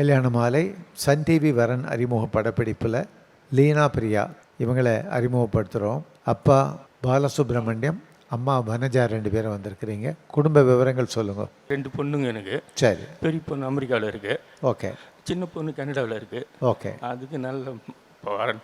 கல்யாண Maalai Sun TV வரன் அறிமுக படப்பிடிப்பில் லீனா பிரியா இவங்களை அறிமுகப்படுத்துகிறோம் அப்பா பாலசுப்ரமணியம் அம்மா வனஜா ரெண்டு பேரும் வந்திருக்கிறீங்க. குடும்ப விவரங்கள் சொல்லுங்க. ரெண்டு பொண்ணுங்க எனக்கு. சரி. பெரிய பொண்ணு அமெரிக்காவில் இருக்கு. ஓகே. சின்ன பொண்ணு கனடாவில் இருக்கு. ஓகே. அதுக்கு நல்ல வரன்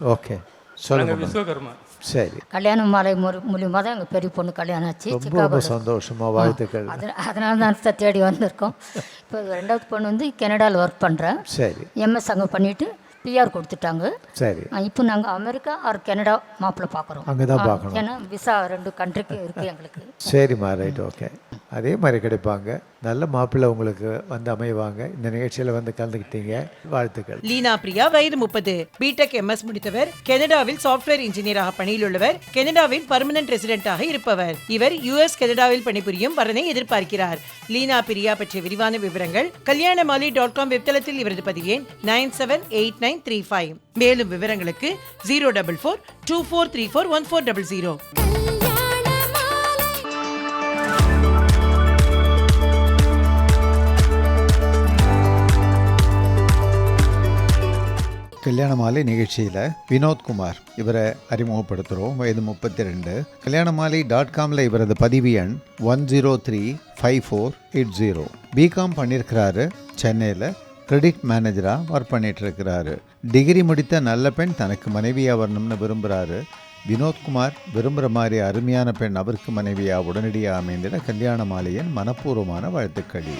ஓகே. சொல்லுங்க விஸ்வகர்மா. சரி. கல்யாண மாலை முறை மூலியமாக தான் எங்கள் பெரிய பொண்ணு கல்யாணம் ஆச்சு. ரொம்ப ரொம்ப சிக்காகோல. சந்தோஷமா வாழ்த்துக்கள். அது அதனால தான் தான் தேடி வந்திருக்கோம். இப்போ ரெண்டாவது பொண்ணு வந்து கனடாவில் ஒர்க் பண்ணுறேன் சரி. எம்எஸ் அங்கே பண்ணிவிட்டு பிஆர் கொடுத்துட்டாங்க. சரி. இப்போ நாங்கள் அமெரிக்கா ஆர் கனடா மாப்பிள்ளை பார்க்குறோம். அங்கே தான் பார்க்கணும். ஏன்னா விசா ரெண்டு கண்ட்ரிக்கு இருக்குது எங்களுக்கு. சரிம்மா ரைட் ஓகே அதே மாதிரி கிடைப்பாங்க. நல்ல மாப்பிள்ளை உங்களுக்கு வந்து அமைவாங்க. இந்த நிகழ்ச்சியில் வந்து கலந்துக்கிட்டீங்க வாழ்த்துக்கள். லீனா பிரியா வயது முப்பது. பிடெக் எம்எஸ் முடித்தவர். கனடாவில் சாஃப்ட்வேர் இன்ஜினியராக பணியில் உள்ளவர் கனடாவில் பர்மனன்ட் ரெசிடென்டாக இருப்பவர். இவர் யுஎஸ் கனடாவில் பணிபுரியும் வரனை எதிர்பார்க்கிறார். லீனா பிரியா பற்றிய விரிவான விவரங்கள் கல்யாண மாலி டாட் காம் வெப்தளத்தில் இவரது பதிவு எண் nine seven eight nine three five. மேலும் விவரங்களுக்கு zero double four two four three four one four double zero. Kalyana Maalai நிகழ்ச்சியில் வினோத்குமார் இவரை அறிமுகப்படுத்துகிறோம் வயது முப்பத்தி ரெண்டு கல்யாண மாலை டாட் காமில் இவரது பதிவு எண் one zero three five four eight zero B Com பண்ணியிருக்கிறாரு சென்னையில் கிரெடிட் மேனேஜராக ஒர்க் பண்ணிகிட்ருக்கிறாரு டிகிரி முடித்த நல்ல பெண் தனக்கு மனைவியாக வரணும்னு விரும்புகிறாரு வினோத்குமார் விரும்புகிற மாதிரி அருமையான பெண் அவருக்கு மனைவியாக உடனடியாக அமைந்திட கல்யாண மாலையின் மனப்பூர்வமான வாழ்த்துக்கள்.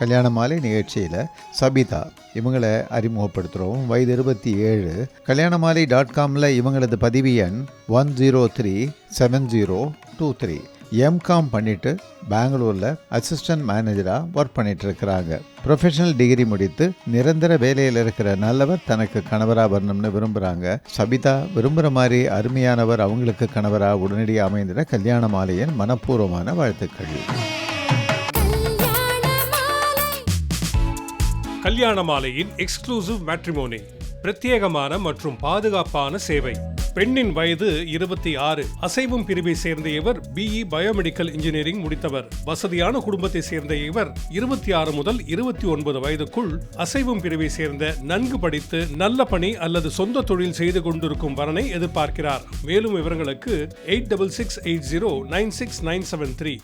கல்யாண மாலை நிகழ்ச்சியில் சபிதா இவங்களை அறிமுகப்படுத்துகிறோம் வயது இருபத்தி ஏழு. கல்யாண மாலை டாட் காமில் இவங்களது பதிவு எண் one zero three seven zero two three MCom பண்ணிட்டு பெங்களூரில் அசிஸ்டன்ட் மேனேஜராக ஒர்க் பண்ணிட்டு இருக்கிறாங்க ப்ரொஃபஷனல் டிகிரி முடித்து நிரந்தர வேலையில் இருக்கிற நல்லவர் தனக்கு கணவராக வரணும்னு விரும்புகிறாங்க சபிதா விரும்புகிற மாதிரி அருமையானவர் அவங்களுக்கு கணவராக உடனடியாக அமைந்திட கல்யாண மாலையின் மனப்பூர்வமான வாழ்த்துக்கள். கல்யாண மாலையின் எக்ஸ்க்ளூசிவ் மேட்ரிமோனி பிரத்யேகமான மற்றும் பாதுகாப்பான சேவை. பெண்ணின் வயது இருபத்தி ஆறு. அசைவும் பிரிவை சேர்ந்த இவர் பிஇ பயோமெடிக்கல் இன்ஜினியரிங் முடித்தவர். வசதியான குடும்பத்தை சேர்ந்த இவர் இருபத்தி ஆறு முதல் இருபத்தி ஒன்பது வயதுக்குள் அசைவும் பிரிவை சேர்ந்த நன்கு படித்து நல்ல பணி அல்லது சொந்த தொழில் செய்து கொண்டிருக்கும் வரனை எதிர்பார்க்கிறார். மேலும் விவரங்களுக்கு eight double six eight zero nine six nine seven three.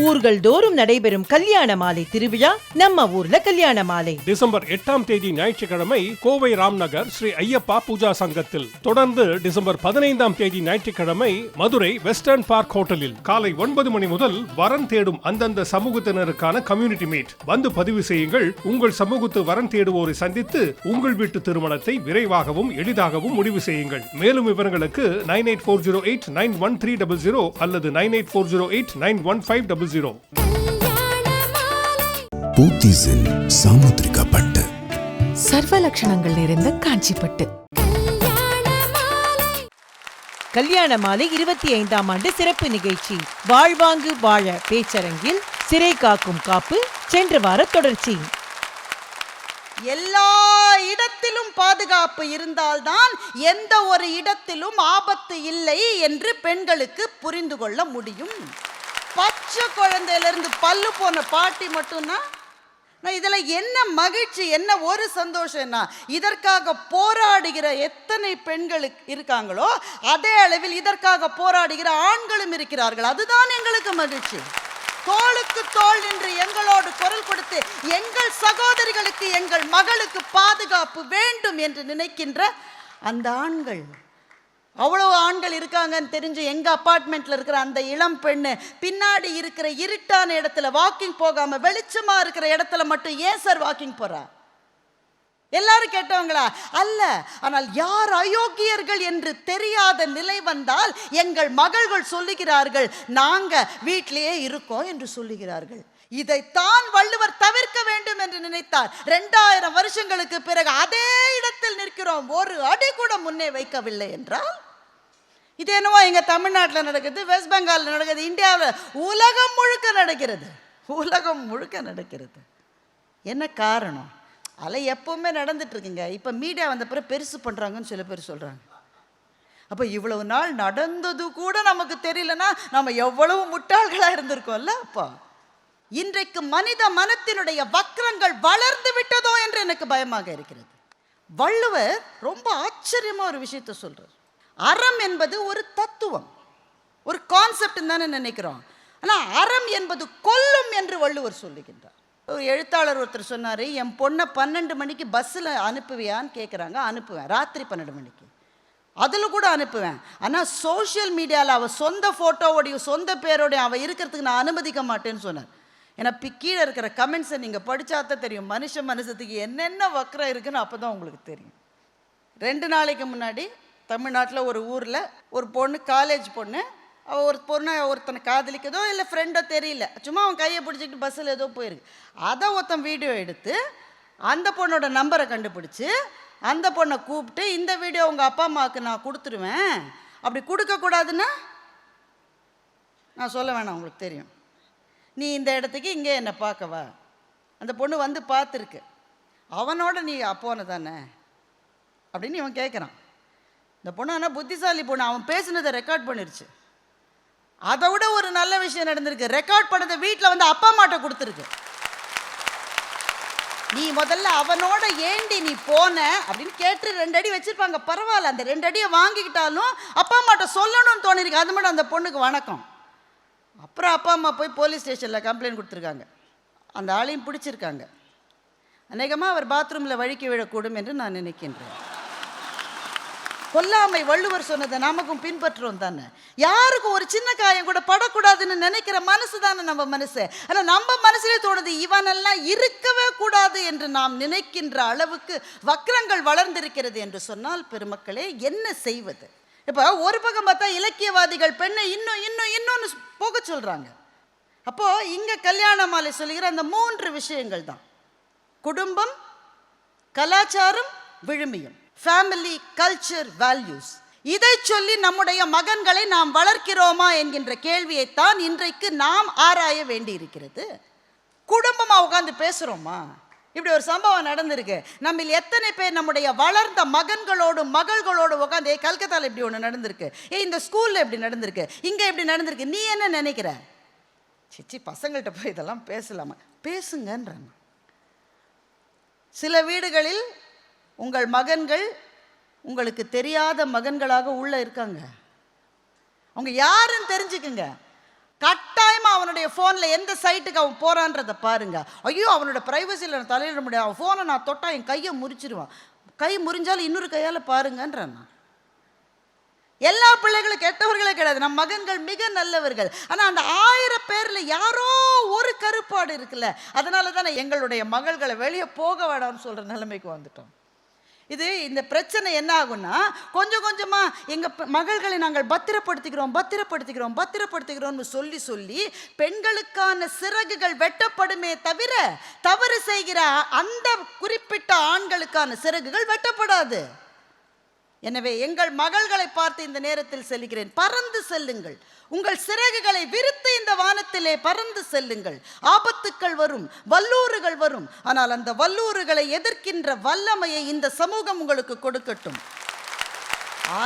ஊர்கள் தோறும் நடைபெறும் கல்யாண மாலை திருவிழா நம்ம ஊர்ல கல்யாண மாலை. டிசம்பர் எட்டாம் தேதி ஞாயிற்றுக்கிழமை கோவை ராம்நகர் ஸ்ரீ ஐயப்பா பூஜா சங்கத்தில். தொடர்ந்து டிசம்பர் பதினைந்தாம் தேதி ஞாயிற்றுக்கிழமை மதுரை வெஸ்டர்ன் பார்க் ஹோட்டலில் காலை ஒன்பது மணி முதல் வரன் தேடும் அந்தந்த சமூகத்தினருக்கான கம்யூனிட்டி மீட். வந்து பதிவு செய்யுங்கள். உங்கள் சமூகத்து வரன் தேடுவோரை சந்தித்து உங்கள் வீட்டு திருமணத்தை விரைவாகவும் எளிதாகவும் முடிவு செய்யுங்கள். மேலும் விவரங்களுக்கு nine eight four zero eight nine one three double zero அல்லது nine eight four zero eight nine one five double zero Kalyana Malai பூத்திஸில் சாமுத்திரிகா பட்டு சர்வ லட்சணங்கள் நிறைந்த மாலை கல்யாண மாலை இருபத்தி ஐந்தாம் ஆண்டு சிறப்பு நிகழ்ச்சி. வாழ்வாங்கு வாழ பேச்சரங்கில் சிறை காக்கும் காப்பு சென்ற வார தொடர்ச்சி. எல்லா இடத்திலும் பாதுகாப்பு இருந்தால்தான் எந்த ஒரு இடத்திலும் ஆபத்து இல்லை என்று பெண்களுக்கு புரிந்து கொள்ள முடியும். பச்சை குழந்தையிலேருந்து பல்லு போன பாட்டி மட்டும்தான் நான் இதில் என்ன மகிழ்ச்சி என்ன ஒரு சந்தோஷம்னா இதற்காக போராடுகிற எத்தனை பெண்களுக்கு இருக்காங்களோ அதே அளவில் இதற்காக போராடுகிற ஆண்களும் இருக்கிறார்கள். அதுதான் எங்களுக்கு மகிழ்ச்சி. தோளுக்கு தோள் நின்று எங்களோடு குரல் கொடுத்து எங்கள் சகோதரிகளுக்கு எங்கள் மகளுக்கு பாதுகாப்பு வேண்டும் என்று நினைக்கின்ற அந்த ஆண்கள். அவ்வளோ ஆண்கள் இருக்காங்கன்னு தெரிஞ்சு எங்க அப்பார்ட்மெண்ட்ல இருக்கிற அந்த இளம் பெண்ணு பின்னாடி இருக்கிற இருட்டான இடத்துல வாக்கிங் போகாம வெளிச்சமா இருக்கிற இடத்துல மட்டும் ஏன் சார் வாக்கிங் போறா? எல்லாரும் கேட்டவங்களா? அல்ல. ஆனால் யார் அயோக்கியர்கள் என்று தெரியாத நிலை வந்தால் எங்கள் மகள்கள் சொல்லுகிறார்கள் நாங்க வீட்டிலேயே இருக்கோம் என்று சொல்லுகிறார்கள். இதைத்தான் வள்ளுவர் தவிர்க்க வேண்டும் என்று நினைத்தார். ரெண்டாயிரம் வருஷங்களுக்கு பிறகு அதே இடத்தில் நிற்கிறோம். ஒரு அடி கூட முன்னே வைக்கவில்லை என்றால்? இது என்னவோ எங்க தமிழ்நாட்டில் நடக்குது வெஸ்ட் பெங்காலில் நடக்குது இந்தியாவில் உலகம் முழுக்க நடக்கிறது. உலகம் முழுக்க நடக்கிறது. என்ன காரணம்? அலை எப்பவுமே நடந்துட்டு இருக்குங்க. இப்போ மீடியா வந்த பிறகு பெருசு பண்ணுறாங்கன்னு சில பேர் சொல்கிறாங்க அப்போ இவ்வளவு நாள் நடந்தது கூட நமக்கு தெரியலனா நம்ம எவ்வளவு முட்டாள்களாக இருந்திருக்கோம்ல அப்போ. இன்றைக்கு மனித மனத்தினுடைய வக்கரங்கள் வளர்ந்து விட்டதோ என்று எனக்கு பயமாக இருக்கிறது. வள்ளுவர் ரொம்ப ஆச்சரியமாக ஒரு விஷயத்தை சொல்கிறார் அறம் என்பது ஒரு தத்துவம். ஒரு கான்செப்ட் தானே நினைக்கிறோம். ஆனால் அறம் என்பது கொல்லும் என்று வள்ளுவர் சொல்லுகின்றார். ஒரு எழுத்தாளர் ஒருத்தர் சொன்னார் என் பொண்ணை பன்னெண்டு மணிக்கு பஸ்ஸில் அனுப்புவியான்னு கேட்குறாங்க அனுப்புவேன். ராத்திரி பன்னெண்டு மணிக்கு. அதில் கூட அனுப்புவேன். ஆனால் சோஷியல் மீடியாவில் அவள் சொந்த ஃபோட்டோவோடையும் சொந்த பேரோடையும் அவள் இருக்கிறதுக்கு நான் அனுமதிக்க மாட்டேன்னு சொன்னார். ஏன்னா கீழே இருக்கிற கமெண்ட்ஸை நீங்கள் படிச்சாதான் தெரியும். மனுஷ மனசத்துக்கு என்னென்ன வக்கரம் இருக்குன்னு அப்போ தான் உங்களுக்கு தெரியும். ரெண்டு நாளைக்கு முன்னாடி தமிழ்நாட்டில் ஒரு ஊரில் ஒரு பொண்ணு காலேஜ் பொண்ணு அவள் ஒரு பொண்ணை ஒருத்தனை காதலிக்கதோ இல்லை ஃப்ரெண்டோ தெரியல. சும்மா அவன் கையை பிடிச்சிக்கிட்டு பஸ்ஸில் ஏதோ போயிருக்கு. அதை ஒருத்தன் வீடியோ எடுத்து அந்த பொண்ணோட நம்பரை கண்டுபிடிச்சி அந்த பொண்ணை கூப்பிட்டு இந்த வீடியோ உங்கள் அப்பா அம்மாவுக்கு நான் கொடுத்துருவேன். அப்படி கொடுக்கக்கூடாதுன்னா? நான் சொல்ல வேணாம் உங்களுக்கு தெரியும். நீ இந்த இடத்துக்கு இங்கே என்னை பார்க்கவா அந்த பொண்ணு வந்து பார்த்துருக்கு. அவனோட நீ அப்போன தானே? அப்படின்னு இவன் கேட்குறான். இந்த பொண்ணு ஆனால் புத்திசாலி பொண்ணு அவன் பேசுனதை ரெக்கார்ட் பண்ணிருச்சு. அதை விட ஒரு நல்ல விஷயம் நடந்திருக்கு. ரெக்கார்ட் பண்ணதை வீட்டில் வந்து அப்பா அம்மாட்ட கொடுத்துருக்கு. நீ முதல்ல அவனோட ஏண்டி நீ போன அப்படின்னு கேட்டு ரெண்டு அடி வச்சிருப்பாங்க. பரவாயில்ல அந்த ரெண்டு அடியை வாங்கிக்கிட்டாலும் அப்பா அம்மாட்ட சொல்லணும்னு தோணிருக்கு. அது மட்டும் அந்த பொண்ணுக்கு வணக்கம். அப்புறம் அப்பா அம்மா போய் போலீஸ் ஸ்டேஷனில் கம்ப்ளைண்ட் கொடுத்துருக்காங்க. அந்த ஆளையும் பிடிச்சிருக்காங்க. அநேகமாக அவர் பாத்ரூமில் வழுக்கி விழக்கூடும் என்று நான் நினைக்கின்றேன். கொல்லாமை வள்ளுவர் சொன்னதை நமக்கும் பின்பற்றுறோம் தானே? யாருக்கும் ஒரு சின்ன காயம் கூட படக்கூடாதுன்னு நினைக்கிற மனசு தானே நம்ம மனசு? ஆனால் நம்ம மனசுலே தோணுது இவனெல்லாம் இருக்கவே கூடாது என்று நாம் நினைக்கின்ற அளவுக்கு வக்ரங்கள் வளர்ந்திருக்கிறது என்று சொன்னால் பெருமக்களே என்ன செய்வது? இப்போ ஒரு பக்கம் பார்த்தா இலக்கியவாதிகள் பெண்ணை இன்னும் இன்னும் இன்னொன்று போக சொல்கிறாங்க அப்போது இங்கே கல்யாண மாலை சொல்லுகிற அந்த மூன்று விஷயங்கள் தான். குடும்பம் கலாச்சாரம் விழுமியம். ஃபேமிலி கல்ச்சர் வேல்யூஸ் இதை சொல்லி நம்முடைய மகன்களை நாம் வளர்க்கிறோமா என்கின்ற கேள்வியைத்தான் இன்றைக்கு நாம் ஆராய வேண்டியிருக்கிறது. குடும்பமாக உட்காந்து பேசுகிறோமா இப்படி ஒரு சம்பவம் நடந்திருக்கு. நம்மில் எத்தனை பேர் நம்முடைய வளர்ந்த மகன்களோடு மகள்களோடு உட்காந்து "ஏய், கல்கத்தால இப்படி ஒன்று நடந்திருக்கு. ஏ இந்த ஸ்கூலில் இப்படி நடந்திருக்கு. இங்கே இப்படி நடந்திருக்கு. நீ என்ன நினைக்கிற? சிச்சி பசங்கள்கிட்ட போய் இதெல்லாம் பேசலாமா? பேசுங்கன்றாங்க சில வீடுகளில் உங்கள் மகன்கள் உங்களுக்கு தெரியாத மகன்களாக உள்ளே இருக்காங்க. அவங்க யாருன்னு தெரிஞ்சுக்குங்க. கட்டாயமா அவனுடைய ஃபோனில் எந்த சைட்டுக்கு அவன் போகிறான்றதை பாருங்க. ஐயோ அவனோட ப்ரைவசியில் நான் தலையிட முடியாது. அவன் ஃபோனை நான் தொட்டால் என் கையை முறிச்சிருவான். கை முறிஞ்சாலும் இன்னொரு கையால் பாருங்கன்றான் நான். எல்லா பிள்ளைகளும் கெட்டவர்களே கிடையாது. நம் மகன்கள் மிக நல்லவர்கள். ஆனால் அந்த ஆயிரம் பேரில் யாரோ ஒரு கருப்பாடு இருக்குல்ல. அதனால தானே எங்களுடைய மகள்களை வெளியே போக வேடாம்னு சொல்கிற நிலைமைக்கு வந்துட்டோம். இது இந்த பிரச்சனை என்ன ஆகும்னா கொஞ்சம் கொஞ்சமாக எங்கள் மகள்களை நாங்கள் பத்திரப்படுத்திக்கிறோம் பத்திரப்படுத்திக்கிறோம் பத்திரப்படுத்திக்கிறோம்னு சொல்லி சொல்லி பெண்களுக்கான சிறகுகள் வெட்டப்படுமே தவிர தவறு செய்கிற அந்த குறிப்பிட்ட ஆண்களுக்கான சிறகுகள் வெட்டப்படாது. எனவே எங்கள் மகள்களை பார்த்து இந்த நேரத்தில் செல்கிறேன். பறந்து செல்லுங்கள். உங்கள் சிறகுகளை விரித்து இந்த வானத்திலே பறந்து செல்லுங்கள். ஆபத்துக்கள் வரும் வல்லூறுகள் வரும். ஆனால் அந்த வல்லூறுகளை எதிர்க்கின்ற வல்லமையை இந்த சமூகம் உங்களுக்கு கொடுக்கட்டும்.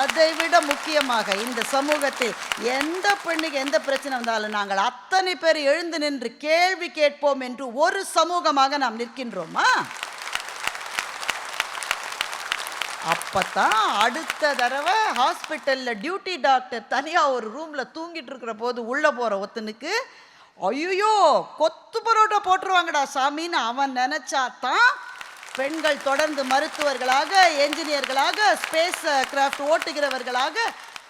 அதை விட முக்கியமாக இந்த சமூகத்தில் எந்த பெண்ணுக்கு எந்த பிரச்சனை வந்தாலும் நாங்கள் அத்தனை பேர் எழுந்து நின்று கேள்வி கேட்போம் என்று ஒரு சமூகமாக நாம் நிற்கின்றோமா? அப்பதான் அடுத்த தடவை ஹாஸ்பிட்டலில் டியூட்டி டாக்டர் தனியாக ஒரு ரூமில் தூங்கிட்டு இருக்கிற போது உள்ளே போகிற ஒருத்தனுக்கு ஐயோ கொத்து பரோட்டா போட்டுருவாங்கடா சாமின்னு அவன் நினச்சா தான் பெண்கள் தொடர்ந்து மருத்துவர்களாக என்ஜினியர்களாக ஸ்பேஸ் கிராஃப்ட் ஓட்டுகிறவர்களாக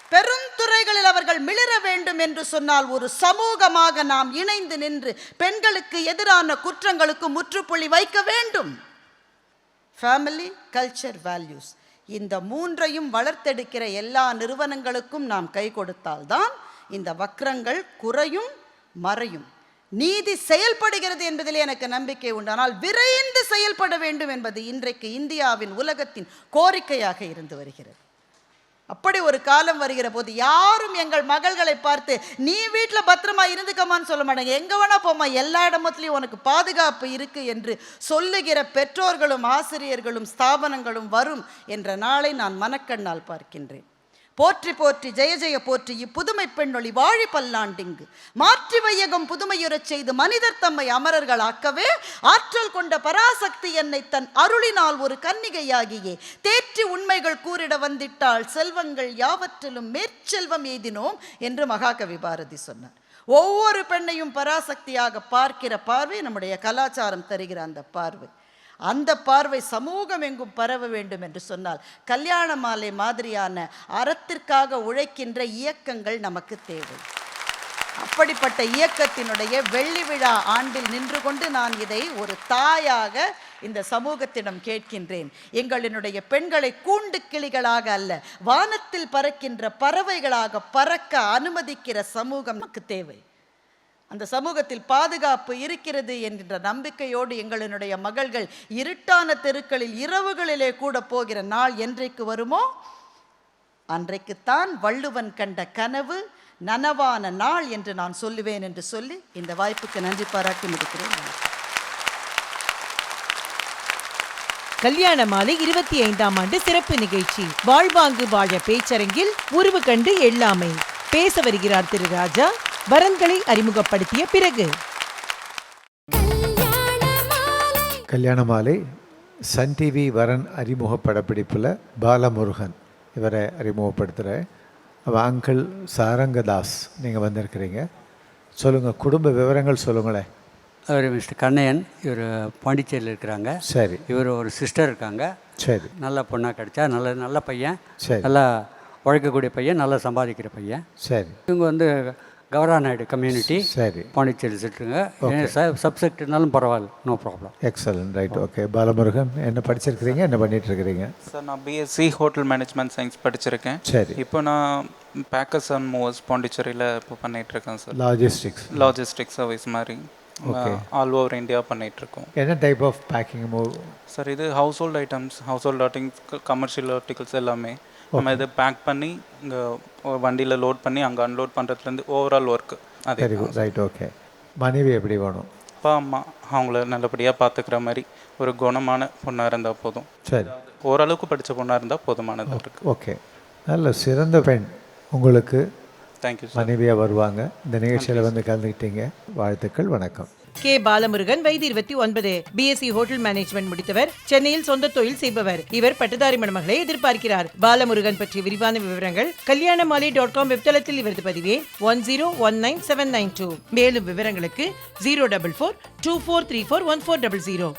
பெருந்துறைகளில் அவர்கள் மிளிர வேண்டும் என்று சொன்னால் ஒரு சமூகமாக நாம் இணைந்து நின்று பெண்களுக்கு எதிரான குற்றங்களுக்கு முற்றுப்புள்ளி வைக்க வேண்டும். ஃபேமிலி கல்ச்சர் வேல்யூஸ் இந்த மூன்றையும் வளர்த்தெடுக்கிற எல்லா நிறுவனங்களுக்கும் நாம் கை கொடுத்தால்தான் இந்த வக்ரங்கள் குறையும் மறையும். நீதி செயல்படுகிறது என்பதிலே எனக்கு நம்பிக்கை உண்டு. ஆனால் விரைந்து செயல்பட வேண்டும் என்பது இன்றைக்கு இந்தியாவின் உலகத்தின் கோரிக்கையாக இருந்து வருகிறது. அப்படி ஒரு காலம் வருகிற போது யாரும் எங்கள் மகள்களை பார்த்து நீ வீட்டில் பத்திரமா இருந்துக்கமான்னு சொல்ல மாட்டாங்க. எங்கே வேணா போமா எல்லா இடமத்துலையும் உனக்கு பாதுகாப்பு இருக்கு என்று சொல்லுகிற பெற்றோர்களும் ஆசிரியர்களும் ஸ்தாபனங்களும் வரும் என்ற நாளை நான் மனக்கண்ணால் பார்க்கின்றேன். போற்றி போற்றி ஜெய ஜெய போற்றி இப்புதுமை பெண்ணொளி வாழி பல்லாண்டிங்கு. மாற்றி வையகம் புதுமையுறச் செய்து மனிதர் தம்மை அமரர்கள் ஆக்கவே ஆற்றல் கொண்ட பராசக்தி என்னை தன் அருளினால் ஒரு கன்னிகையாகியே. தேற்றி உண்மைகள் கூறிட வந்திட்டால் செல்வங்கள் யாவற்றிலும் மேற்செல்வம் எய்தினோம் என்று மகாகவி பாரதி சொன்னார். ஒவ்வொரு பெண்ணையும் பராசக்தியாக பார்க்கிற பார்வை நம்முடைய கலாச்சாரம் தருகிற அந்த பார்வை. அந்த பார்வை சமூகம் எங்கும் பரவ வேண்டும் என்று சொன்னால் கல்யாண மாலை மாதிரியான அறத்திற்காக உழைக்கின்ற இயக்கங்கள் நமக்கு தேவை. அப்படிப்பட்ட இயக்கத்தினுடைய வெள்ளி விழா ஆண்டில் நின்று கொண்டு நான் இதை ஒரு தாயாக இந்த சமூகத்திடம் கேட்கின்றேன். எங்களினுடைய பெண்களை கூண்டு கிளிகளாக அல்ல வானத்தில் பறக்கின்ற பறவைகளாக பறக்க அனுமதிக்கிற சமூகம் நமக்கு தேவை. அந்த சமூகத்தில் பாதுகாப்பு இருக்கிறது என்கின்ற நம்பிக்கையோடு எங்களினுடைய மகள்கள் இருட்டான தெருக்களில் இரவுகளிலே கூட போகிற நாள் என்றைக்கு வருமோ அன்றைக்குத்தான் வள்ளுவன் கண்ட கனவு நனவான நாள் என்று நான் சொல்லுவேன் என்று சொல்லி இந்த வாய்ப்புக்கு நன்றி பாராட்டி முடிக்கிறேன். கல்யாண மாலை இருபத்தி ஐந்தாம் ஆண்டு சிறப்பு நிகழ்ச்சி. வாழ்வாங்கு வாழ பேச்சரங்கில் உருவு கண்டு எல்லாமே. பேச வருகிறார் திரு ராஜா. வரன்களை அறிமுகப்படுத்திய பிறகு. கல்யாண மாலை சன் டிவி வரன் அறிமுக படப்பிடிப்பில் பாலமுருகன் இவரை அறிமுகப்படுத்துகிறேன் அவள் அங்கிள் சாரங்கதாஸ் நீங்கள் வந்திருக்கிறீங்க. சொல்லுங்கள் குடும்ப விவரங்கள் சொல்லுங்களேன் அவர் மிஸ்டர் கண்ணையன் இவர் பாண்டிச்சேரியில் இருக்கிறாங்க. சரி. இவர் ஒரு சிஸ்டர் இருக்காங்க. சரி. நல்ல பொண்ணாக கிடைச்சா நல்ல நல்ல பையன். சரி. நல்லா உழைக்கக்கூடிய பையன் நல்லா சம்பாதிக்கிற பையன். சரி. இவங்க வந்து கவரா நாயுடு கம்யூனிட்டி சரி. பாண்டிச்சேரி செட்டுருங்க சப்செக்ட்னாலும் பரவாயில்ல no problem excellent right okay Balamurugan என்ன படிச்சிருக்கிறீங்க? என்ன பண்ணிட்டு இருக்கிறீங்க சார் நான் பிஎஸ்சி ஹோட்டல் மேனேஜ்மெண்ட் சயின்ஸ் படிச்சிருக்கேன். சரி. இப்போ நான் பேக்கர்ஸ் அண்ட் மூவர்ஸ் பாண்டிச்சேரியில் இப்போ பண்ணிட்டு இருக்கேன் சார் லாஜிஸ்டிக்ஸ் லாஜிஸ்டிக் சர்வீஸ் மாதிரி. ஆல் ஓவர் இந்தியா பண்ணிட்டு இருக்கோம் என்ன type of packing move sir இது household items household ஆர்டிங்ஸ் கமர்ஷியல் ஆர்டிகல்ஸ் எல்லாமே. நம்ம இதை பேக் பண்ணி இங்கே வண்டியில் லோட் பண்ணி அங்கே அன்லோட் பண்ணுறதுலேருந்து ஓவரால் ஒர்க்கு அதே ரைட் ஓகே மனைவி எப்படி வேணும்? அப்பா அம்மா அவங்கள நல்லபடியாக பார்த்துக்கிற மாதிரி ஒரு குணமான பொண்ணாக இருந்தால் போதும். சரி. ஓரளவுக்கு படித்த பொண்ணாக இருந்தால் போதுமானதாக இருக்குது ஓகே நல்ல சிறந்த பெண் உங்களுக்கு. தேங்க்யூ மனைவியாக வருவாங்க. இந்த நிகழ்ச்சியில் வந்து கலந்துக்கிட்டீங்க வாழ்த்துக்கள் வணக்கம். கே பாலமுருகன் வயது இருபத்தி ஒன்பது. பிஎஸ்சி ஹோட்டல் மேனேஜ்மெண்ட் முடித்தவர் சென்னையில் சொந்த தொழில் செய்பவர். இவர் பட்டதாரி மணமகளை எதிர்பார்க்கிறார். பாலமுருகன் பற்றிய விரிவான விவரங்கள் கல்யாண மாலை டாட் காம் வெப்தளத்தில் இவரது பதிவே one zero one nine seven nine two மேலும் விவரங்களுக்கு zero double four two four three four one four double zero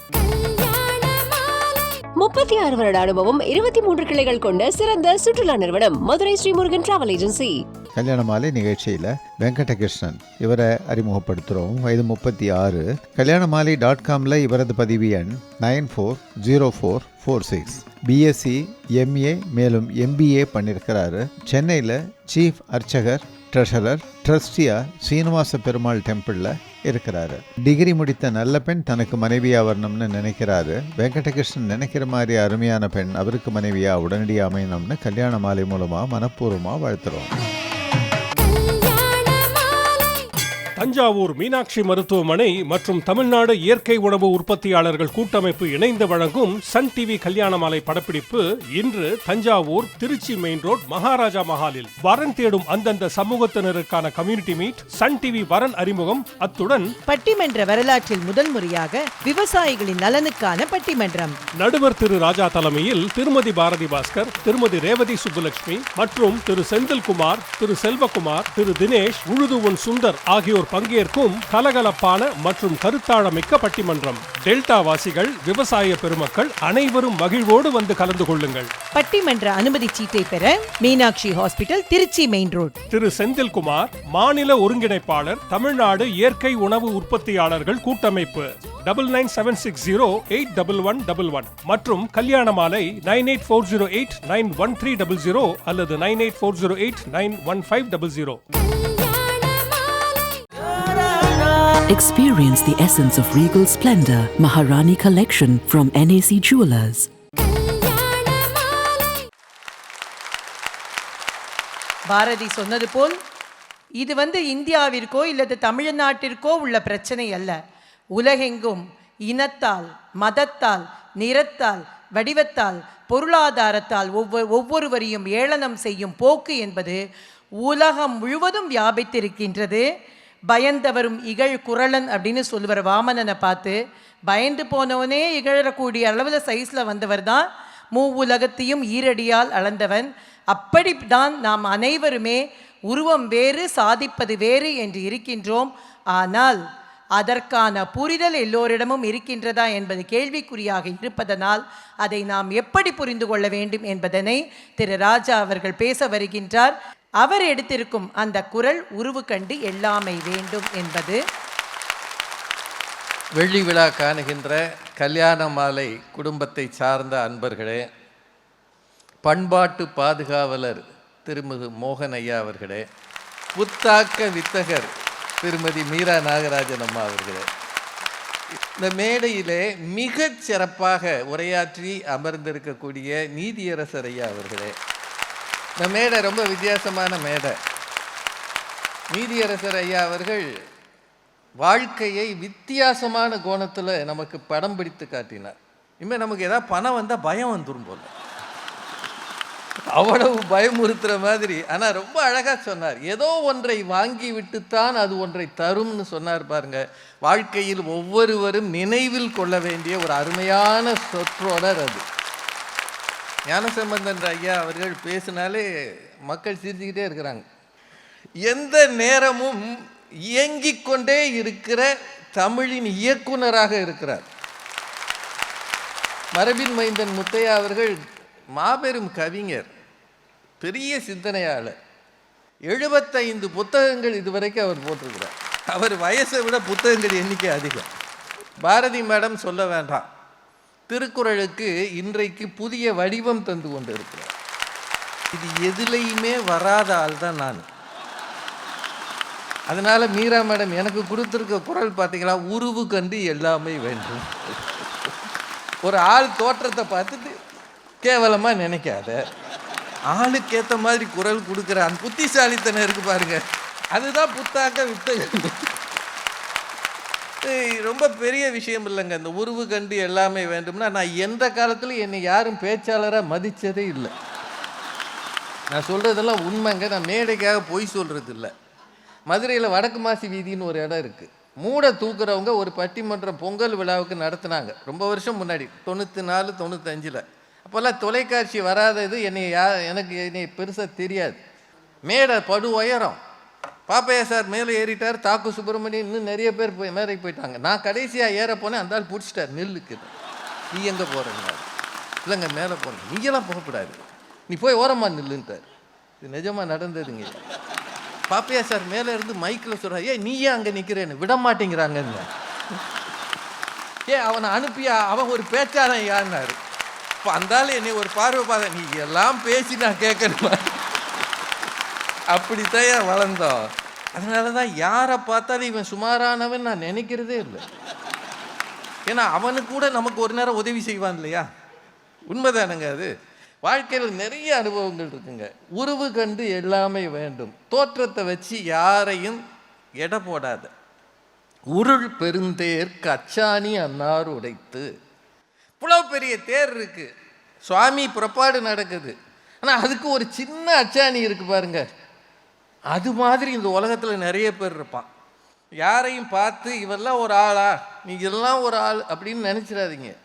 முப்பத்தி ஆறு வருட அனுபவம் இருபத்தி மூன்று கிளைகள் கொண்ட சிறந்த சுற்றுலா நிறுவனம் மதுரை ஸ்ரீமுருகன் டிராவல் ஏஜென்சி கல்யாண மாலை நிகழ்ச்சியில் வெங்கடகிருஷ்ணன். இவரை அறிமுகப்படுத்துகிறோம் வயது முப்பத்தி ஆறு. கல்யாண மாலை டாட் காமில் இவரது பதிவு எண் nine four zero four four six. BSc MA மேலும் எம்பிஏ பண்ணியிருக்கிறாரு சென்னையில் சீஃப் அர்ச்சகர் ட்ரெஷரர் ட்ரஸ்டியா சீனிவாச பெருமாள் டெம்பிளில் இருக்கிறாரு. டிகிரி முடித்த நல்ல பெண் தனக்கு மனைவியாக வரணும்னு நினைக்கிறாரு. வெங்கடகிருஷ்ணன் நினைக்கிற மாதிரி அருமையான பெண் அவருக்கு மனைவியாக உடனடியாக அமையணும்னு கல்யாண மாலை மூலமாக மனப்பூர்வமாக வாழ்த்துறோம். தஞ்சாவூர் மீனாட்சி மருத்துவமனை மற்றும் தமிழ்நாடு இயற்கை உணவு உற்பத்தியாளர்கள் கூட்டமைப்பு இணைந்து வழங்கும் சன் டிவி கல்யாண மாலை படப்பிடிப்பு இன்று தஞ்சாவூர் திருச்சி மெயின் ரோட் மகாராஜா மஹாலில். வரன் தேடும் அந்தந்த சமூகத்தினருக்கான கம்யூனிட்டி மீட் சன் டிவி வரன் அறிமுகம். அத்துடன் பட்டிமன்ற வரலாற்றில் முதல் முறையாக விவசாயிகளின் நலனுக்கான பட்டிமன்றம். நடுவர் திரு ராஜா தலைமையில் திருமதி பாரதி பாஸ்கர் திருமதி ரேவதி சுப்புலட்சுமி மற்றும் திரு செந்தில்குமார் திரு செல்வகுமார் திரு தினேஷ் உழுதுவன் சுந்தர் ஆகியோர் பங்கேற்கும் கலகலப்பான மற்றும் கருத்தாழமிக்க பட்டிமன்றம். டெல்டா வாசிகள் விவசாய பெருமக்கள் அனைவரும் மகிழ்வோடு வந்து கலந்து கொள்ளுங்கள். பட்டிமன்ற அனுமதி சீட்டை பெற Meenakshi hospital Trichy main road. Thiru Senthilkumar மாநில ஒருங்கிணைப்பாளர் தமிழ்நாடு இயற்கை உணவு உற்பத்தியாளர்கள் கூட்டமைப்பு. Double nine seven six zero eight double one double one மற்றும் Kalyana Malai nine eight four zero eight nine one three double zero அல்லது nine eight four zero eight nine one five double zero. Experience the essence of regal splendor. Maharani Collection from NAC Jewelers. Bharathi சொன்னது போல் இது வந்து இந்தியாவிற்கோ இல்லது தமிழ்நாட்டிற்கோ உள்ள பிரச்சனை அல்ல உலகெங்கும் இனத்தால் மதத்தால் நிறத்தால் வடிவத்தால் பொருளாதாரத்தால் ஒவ்வொரு ஒவ்வொருவரையும் ஏளனம் செய்யும் போக்கு என்பது உலகம் முழுவதும் வியாபித்திருக்கின்றது பயந்தவரும் இகழ் குரலன் அப்படின்னு சொல்லுவார் வாமனனை பார்த்து. பயந்து போனவனே இகழக்கூடிய அளவில் சைஸில் வந்தவர் தான் மூ உலகத்தையும் ஈரடியால் அளந்தவன். அப்படி தான் நாம் அனைவருமே உருவம் வேறு சாதிப்பது வேறு என்று இருக்கின்றோம். ஆனால் அதற்கான புரிதல் எல்லோரிடமும் இருக்கின்றதா என்பது கேள்விக்குறியாக இருப்பதனால் அதை நாம் எப்படி புரிந்து கொள்ள வேண்டும் என்பதனை திரு ராஜா அவர்கள் பேச வருகின்றார். அவர் எடுத்திருக்கும் அந்த குரல் உருவு கண்டு எல்லாமை வேண்டும் என்பது. வெள்ளி விழா காணுகின்ற கல்யாண மாலை குடும்பத்தை சார்ந்த அன்பர்களே பண்பாட்டு பாதுகாவலர் திருமிகு மோகன் ஐயா அவர்களே புத்தாக்க வித்தகர் திருமதி மீரா நாகராஜன் அம்மா அவர்களே இந்த மேடையிலே மிகச் சிறப்பாக உரையாற்றி அமர்ந்திருக்கக்கூடிய நீதியரசர் ஐயா அவர்களே இந்த மேடை ரொம்ப வித்தியாசமான மேடை. நீதியரசர் ஐயா அவர்கள் வாழ்க்கையை வித்தியாசமான கோணத்தில் நமக்கு படம் பிடித்து காட்டினார். இனிமேல் நமக்கு ஏதாவது பணம் வந்தால் பயம் வந்துடும் போல. அவ்வளவு பயமுறுத்துகிற மாதிரி. ஆனால் ரொம்ப அழகாக சொன்னார். ஏதோ ஒன்றை வாங்கி விட்டுத்தான் அது ஒன்றை தரும்னு சொன்னார் பாருங்க. வாழ்க்கையில் ஒவ்வொருவரும் நினைவில் கொள்ள வேண்டிய ஒரு அருமையான சொற்றொடர் அது. ஞானசம்பந்தன் ஐயா அவர்கள் பேசினாலே மக்கள் சிரிச்சுக்கிட்டே இருக்கிறாங்க. எந்த நேரமும் இயங்கிக் கொண்டே இருக்கிற தமிழின் இயக்குனராக இருக்கிறார். மரபின் மைந்தன் முத்தையா அவர்கள் மாபெரும் கவிஞர் பெரிய சிந்தனையாளர். எழுபத்தைந்து புத்தகங்கள் இதுவரைக்கும் அவர் போட்டிருக்கிறார். அவர் வயசை விட புத்தகங்கள் எண்ணிக்கை அதிகம். பாரதி மேடம் சொல்ல வேண்டாம். திருக்குறளுக்கு இன்றைக்கு புதிய வடிவம் தந்து கொண்டு இருக்கிறார் இது எதுலையுமே வராத ஆள் தான் நான். அதனால மீரா மேடம் எனக்கு கொடுத்துருக்க குரல் பார்த்தீங்களா உருவு கண்டு எல்லாமே வேண்டும். ஒரு ஆள் தோற்றத்தை பார்த்துட்டு கேவலமாக நினைக்காத. ஆளுக்கு ஏற்ற மாதிரி குரல் கொடுக்குற அந்த புத்திசாலித்தனம் இருக்கு பாருங்க. அதுதான் புத்தாக்க வித்த. ரொம்ப பெரிய விஷயம் இல்லைங்க. இந்த உருவு கண்டு எல்லாமே வேண்டும்னா நான் எந்த காலத்துலையும் என்னை யாரும் பேச்சாளராக மதித்ததே இல்லை. நான் சொல்கிறதெல்லாம் உண்மைங்க. நான் மேடைக்காக பொய் சொல்கிறது இல்லை மதுரையில் வடக்கு மாசி வீதின்னு ஒரு இடம் இருக்குது மூடை தூக்குறவங்க ஒரு பட்டிமன்றம் பொங்கல் விழாவுக்கு நடத்துனாங்க. ரொம்ப வருஷம் முன்னாடி தொண்ணூற்றி நாலு தொண்ணூத்தஞ்சில். அப்போல்லாம் தொலைக்காட்சி வராதது என்னை யா எனக்கு என்னை பெருசாக தெரியாது. மேடை படு உயரம் பாப்பையா சார் மேலே ஏறிட்டார் தாக்கு சுப்பிரமணியன் இன்னும் நிறைய பேர் போய் மேலே போயிட்டாங்க. நான் கடைசியாக ஏற போனேன் அந்த ஆள் பிடிச்சிட்டார் நெல்லுக்கு. நீ எங்கே போகிறேங்க இல்லைங்க மேலே போகிறேன் நீங்களாம் போகக்கூடாது. நீ போய் ஓரமாக நில்லுன்ட்டார். இது நிஜமாக நடந்ததுங்க. பாப்பையா சார் மேலே இருந்து மைக்கில் சொல்கிறா ஏ நீ ஏன் அங்கே நிற்கிறேன்னு விட மாட்டேங்கிறாங்கன்னு. ஏ அவனை அனுப்பியா? அவன் ஒரு பேச்சாளன் யாருன்னாரு. இப்போ அந்தாலும் என்னை ஒரு பார்வை பார்த்தேன் நீ எல்லாம் பேசி நான் கேட்கணுமா? அப்படித்தான் வளர்ந்தோம்? அதனால தான் யாரை பார்த்தாலும் இவன் சுமாரானவன் நான் நினைக்கிறதே இல்லை. ஏன்னா அவனுக்கு கூட நமக்கு ஒரு நேரம் உதவி செய்வான் இல்லையா? உண்மைதானுங்க அது? வாழ்க்கையில் நிறைய அனுபவங்கள் இருக்குங்க. உருவு கண்டு எல்லாமே வேண்டும். தோற்றத்தை வச்சு யாரையும் எடை போடாத. உருள் பெருந்தேர்க்கு அச்சாணி அன்னார் உடைத்து. இவ்வளோ பெரிய தேர் இருக்குது சுவாமி புறப்பாடு நடக்குது. ஆனால் அதுக்கு ஒரு சின்ன அச்சாணி இருக்குது பாருங்கள் அது மாதிரி இந்த உலகத்தில் நிறைய பேர் இருப்பான். யாரையும் பார்த்து இவெல்லாம் ஒரு ஆளா? நீ இதெல்லாம் ஒரு ஆள் அப்படின்னு நினச்சிடாதீங்க.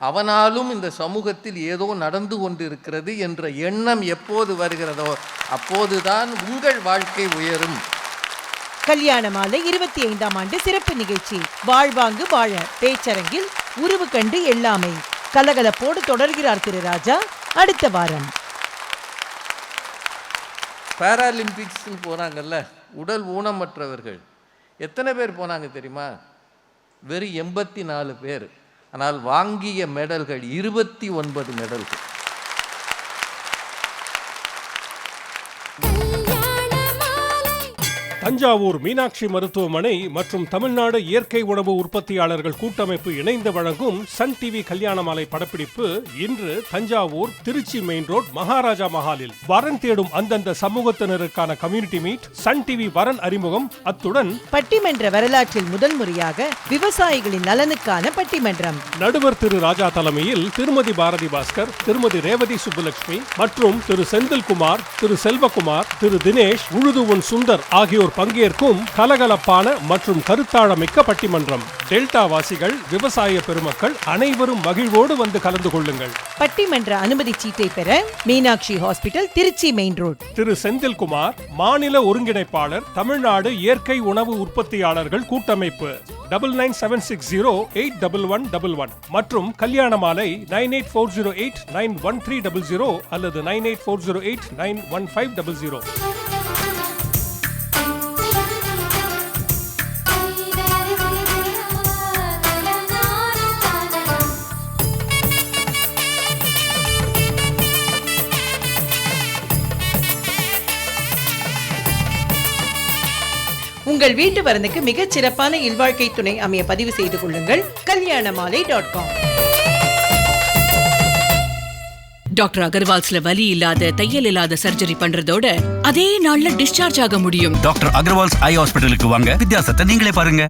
அவனாலும் இந்த சமூகத்தில் ஏதோ நடந்து கொண்டு இருக்கிறது என்ற எண்ணம் எப்போது வருகிறதோ அப்போதுதான் உங்கள் வாழ்க்கை உயரும். கல்யாண மாலை இருபத்தி ஐந்தாம் ஆண்டு சிறப்பு நிகழ்ச்சி. வாழ்வாங்கு வாழ பேச்சரங்கில் உருவு கண்டு எல்லாமே. கலகலப்போடு தொடர்கிறார் திரு ராஜா. அடுத்த வாரம். பாராலிம்பிக்ஸ்னு போகிறாங்கல்ல உடல் ஊனமற்றவர்கள். எத்தனை பேர் போனாங்க தெரியுமா? வெறும் எண்பத்தி நாலு பேர். ஆனால் வாங்கிய மெடல்கள் இருபத்தி ஒன்பது மெடல்கள் தஞ்சாவூர் மீனாட்சி மருத்துவமனை மற்றும் தமிழ்நாடு இயற்கை உணவு உற்பத்தியாளர்கள் கூட்டமைப்பு இணைந்து வழங்கும் சன் டிவி கல்யாணமாலை படப்பிடிப்பு இன்று தஞ்சாவூர் திருச்சி மெயின் ரோட் மகாராஜா மஹாலில். வரன் தேடும் அந்தந்த சமூகத்தினருக்கான கம்யூனிட்டி மீட் சன் டிவி வரன் அறிமுகம். அத்துடன் பட்டிமன்ற வரலாற்றில் முதல் முறையாக விவசாயிகளின் நலனுக்கான பட்டிமன்றம். நடுவர் திரு ராஜா தலைமையில் திருமதி பாரதி பாஸ்கர் திருமதி ரேவதி சுப்புலட்சுமி மற்றும் திரு செந்தில்குமார் திரு செல்வகுமார் திரு தினேஷ் உழுதுவன் சுந்தர் ஆகியோர் பங்கேற்கும் கலகலப்பான மற்றும் கருத்தாழமிக்க பட்டிமன்றம். டெல்டா வாசிகள் விவசாய பெருமக்கள் அனைவரும் மகிழ்வோடு வந்து கலந்து கொள்ளுங்கள். பட்டிமன்ற அனுமதி சீட்டை பெற Meenakshi hospital Trichy main road. Thiru Senthilkumar மாநில ஒருங்கிணைப்பாளர் தமிழ்நாடு இயற்கை உணவு உற்பத்தியாளர்கள் கூட்டமைப்பு. Double nine seven six zero eight double one double one மற்றும் Kalyana Malai nine eight four zero eight nine one three double zero அல்லது nine eight four zero eight nine one five double zero. உங்கள் வீட்டு வரனுக்கு மிகச் சிறப்பான இல்வாழ்க்கை துணை அமைய பதிவு செய்து கொள்ளுங்கள். கல்யாண மாலை டாட் காம் டாக்டர் அகர்வால்ஸ்ல வலி இல்லாத தையல் இல்லாத சர்ஜரி பண்றதோட அதே நாள்ல டிஸ்சார்ஜ் ஆக முடியும். டாக்டர் அகர்வால்ஸ் ஐ ஹாஸ்பிட்டலுக்கு வாங்க. வித்தியாசத்தை நீங்களே பாருங்க.